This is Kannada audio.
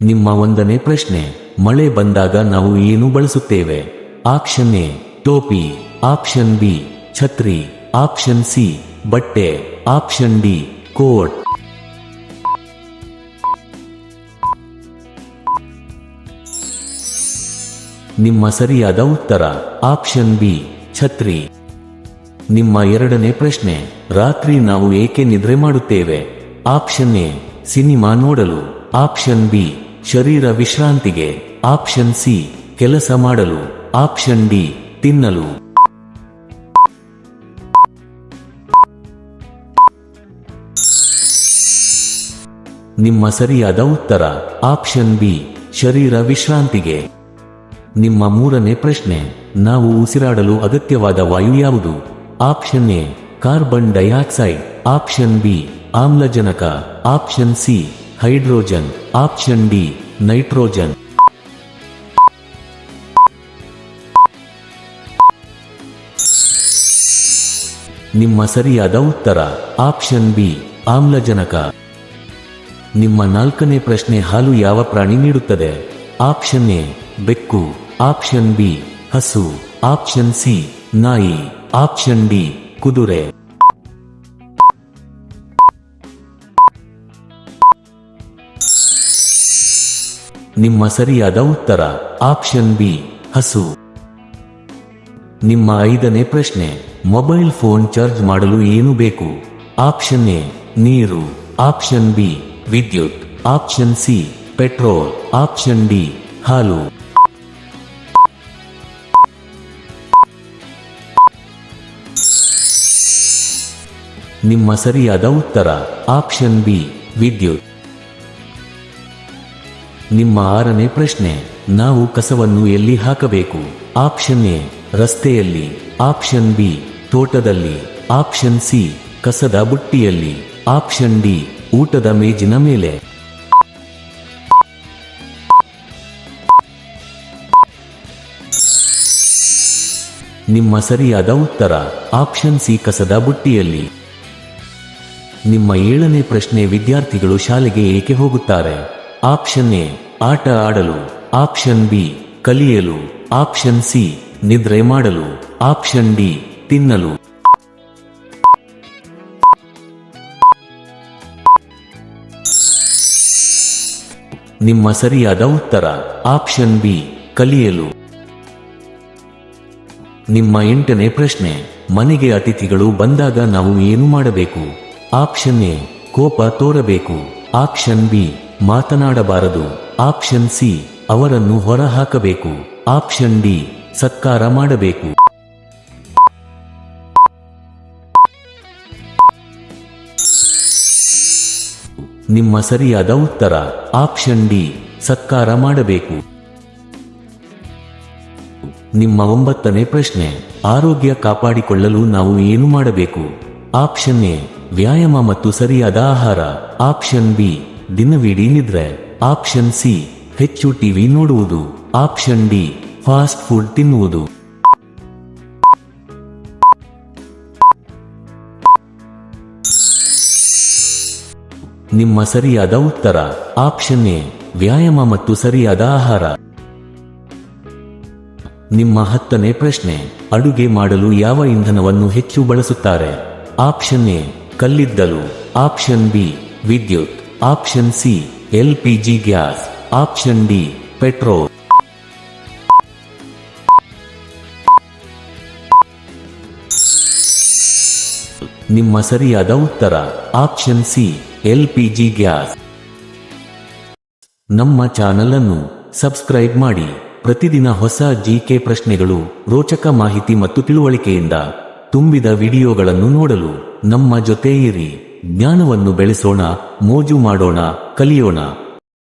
ನಿಮ್ಮ ಒಂದನೇ ಪ್ರಶ್ನೆ, ಮಳೆ ಬಂದಾಗ ನಾವು ಏನು ಬಳಸುತ್ತೇವೆ? ಆಪ್ಷನ್ ಎ, ಟೋಪಿ, ಆಪ್ಷನ್ ಬಿ, ಛತ್ರಿ, ಆಪ್ಷನ್ ಸಿ, ಬಟ್ಟೆ, ಆಪ್ಷನ್ ಡಿ, ಕೋಟ್. ನಿಮ್ಮ ಸರಿಯಾದ ಉತ್ತರ, ಆಪ್ಷನ್ ಬಿ, ಛತ್ರಿ. ನಿಮ್ಮ ಎರಡನೇ ಪ್ರಶ್ನೆ, ರಾತ್ರಿ ನಾವು ಏಕೆ ನಿದ್ರೆ ಮಾಡುತ್ತೇವೆ? ಆಪ್ಷನ್ ಎ, ಸಿನಿಮಾ ನೋಡಲು. ಆಪ್ಷನ್ ಬಿ ಶರೀರ ವಿಶ್ರಾಂತಿಗೆ ಆಪ್ಷನ್ ಸಿ, ಕೆಲಸ ಮಾಡಲು, ಆಪ್ಷನ್ ಡಿ, ತಿನ್ನಲು. ನಿಮ್ಮ ಸರಿಯಾದ ಉತ್ತರ, ಆಪ್ಷನ್ ಬಿ, ಶರೀರ ವಿಶ್ರಾಂತಿಗೆ. ನಿಮ್ಮ ಮೂರನೇ ಪ್ರಶ್ನೆ, ನಾವು ಉಸಿರಾಡಲು ಅಗತ್ಯವಾದ ವಾಯು ಯಾವುದು? Option A, carbon dioxide. Option B, ಆಮ್ಲಜನಕ. Option C, hydrogen. Option D, nitrogen. ನಿಮ್ಮ ಸರಿಯಾದ ಉತ್ತರ, ಆಪ್ಷನ್ ಬಿ, ಆಮ್ಲಜನಕ. ನಿಮ್ಮ ನಾಲ್ಕನೇ ಪ್ರಶ್ನೆ ಹಾಲು ಯಾವ ಪ್ರಾಣಿ ನೀಡುತ್ತದೆ? ಆಪ್ಷನ್ ಎ, ಬೆಕ್ಕು. ಆಪ್ಷನ್ ಬಿ, ಹಸು. ಆಪ್ಷನ್ ಸಿ, ನಾಯಿ. ಆಪ್ಷನ್ ಡಿ, ಕುದುರೆ. ನಿಮ್ಮ ಸರಿಯಾದ ಉತ್ತರ. ಆಪ್ಷನ್ ಬಿ, ಹಸು. ನಿಮ್ಮ ಐದನೇ ಪ್ರಶ್ನೆ, ಮೊಬೈಲ್ ಫೋನ್ ಚಾರ್ಜ್ ಮಾಡಲು ಏನು ಬೇಕು? ಆಪ್ಷನ್ ಎ, ನೀರು. ಆಪ್ಷನ್ ಬಿ, ವಿದ್ಯುತ್. Option C, petrol. Option D, ಹಾಲು. ನಿಮ್ಮ ಸರಿಯಾದ ಉತ್ತರ. ಆಪ್ಷನ್ ಬಿ, ವಿದ್ಯುತ್. ನಿಮ್ಮ ಆರನೇ ಪ್ರಶ್ನೆ. ನಾವು ಕಸವನ್ನು ಎಲ್ಲಿ ಹಾಕಬೇಕು? ಆಪ್ಷನ್ ಎ, ರಸ್ತೆಯಲ್ಲಿ. ಆಪ್ಷನ್ ಬಿ, ತೋಟದಲ್ಲಿ. ಆಪ್ಷನ್ ಸಿ, ಕಸದ ಬುಟ್ಟಿಯಲ್ಲಿ. ಆಪ್ಷನ್ ಡಿ, ಊಟದ ಮೇಜಿನ ಮೇಲೆ. ನಿಮ್ಮ ಸರಿಯಾದ ಉತ್ತರ. ಆಪ್ಷನ್ ಸಿ, ಕಸದ ಬುಟ್ಟಿಯಲ್ಲಿ. ನಿಮ್ಮ ಏಳನೇ ಪ್ರಶ್ನೆ ವಿದ್ಯಾರ್ಥಿಗಳು ಶಾಲೆಗೆ ಏಕೆ ಹೋಗುತ್ತಾರೆ? ಆಪ್ಷನ್ ಎ, ಆಟ ಆಡಲು. ಆಪ್ಷನ್ ಬಿ, ಕಲಿಯಲು. ಆಪ್ಷನ್ ಸಿ, ನಿದ್ರೆ ಮಾಡಲು. ಆಪ್ಷನ್ ಡಿ, ತಿನ್ನಲು. ನಿಮ್ಮ ಸರಿಯಾದ ಉತ್ತರ. ಆಪ್ಷನ್ ಬಿ, ಕಲಿಯಲು. ನಿಮ್ಮ ಎಂಟನೇ ಪ್ರಶ್ನೆ, ಮನೆಗೆ ಅತಿಥಿಗಳು ಬಂದಾಗ ನಾವು ಏನು ಮಾಡಬೇಕು? ಆಪ್ಷನ್ ಎ, ಕೋಪ ತೋರಬೇಕು. ಆಪ್ಷನ್ ಬಿ ಮಾತನಾಡಬಾರದು. ಆಪ್ಷನ್ ಸಿ ಅವರನ್ನು ಹೊರಹಾಕಬೇಕು. ಆಪ್ಷನ್ ಡಿ ಸತ್ಕಾರ ಮಾಡಬೇಕು. ನಿಮ್ಮ ಸರಿಯಾದ ಉತ್ತರ. ಆಪ್ಷನ್ ಡಿ ಸತ್ಕಾರ ಮಾಡಬೇಕು. ನಿಮ್ಮ ಒಂಬತ್ತನೇ ಪ್ರಶ್ನೆ, ಆರೋಗ್ಯ ಕಾಪಾಡಿಕೊಳ್ಳಲು ನಾವು ಏನು ಮಾಡಬೇಕು? ಆಪ್ಷನ್ ಎ ವ್ಯಾಯಾಮ ಮತ್ತು ಸರಿಯಾದ ಆಹಾರ. ಆಪ್ಷನ್ ಬಿ ದಿನವಿಡೀ ನಿದ್ರೆ ಆಪ್ಷನ್ ಸಿ, ಹೆಚ್ಚು ಟಿವಿ ನೋಡುವುದು. ಆಪ್ಷನ್ ಡಿ, ಫಾಸ್ಟ್ ಫುಡ್ ತಿನ್ನುವುದು. ನಿಮ್ಮ ಸರಿಯಾದ ಉತ್ತರ, ಆಪ್ಷನ್ ಎ, ವ್ಯಾಯಾಮ ಮತ್ತು ಸರಿಯಾದ ಆಹಾರ. ನಿಮ್ಮ ಹತ್ತನೇ ಪ್ರಶ್ನೆ, ಅಡುಗೆ ಮಾಡಲು ಯಾವ ಇಂಧನವನ್ನು ಹೆಚ್ಚು ಬಳಸುತ್ತಾರೆ? ಆಪ್ಷನ್ ಎ, ಕಲ್ಲಿದ್ದಲು. ಆಪ್ಷನ್ ಬಿ, ವಿದ್ಯುತ್. Option C, LPG gas, option D, petrol. ನಿಮ್ಮ ಸರಿಯಾದ ಉತ್ತರ, ಆಪ್ಷನ್ ಸಿ, ಎಲ್ಪಿಜಿ ಗ್ಯಾಸ್. ನಮ್ಮ ಚಾನಲ್ ಅನ್ನು ಸಬ್ಸ್ಕ್ರೈಬ್ ಮಾಡಿ, ಪ್ರತಿದಿನ ಹೊಸ ಜಿಕೆ ಪ್ರಶ್ನೆಗಳು, ರೋಚಕ ಮಾಹಿತಿ ಮತ್ತು ತಿಳುವಳಿಕೆಯಿಂದ ತುಂಬಿದ ವಿಡಿಯೋಗಳನ್ನು ನೋಡಲು ನಮ್ಮ ಜೊತೆ ಇರಿ. ಜ್ಞಾನವನ್ನು ಬೆಳೆಸೋಣ ಮೋಜು ಮಾಡೋಣ ಕಲಿಯೋಣ.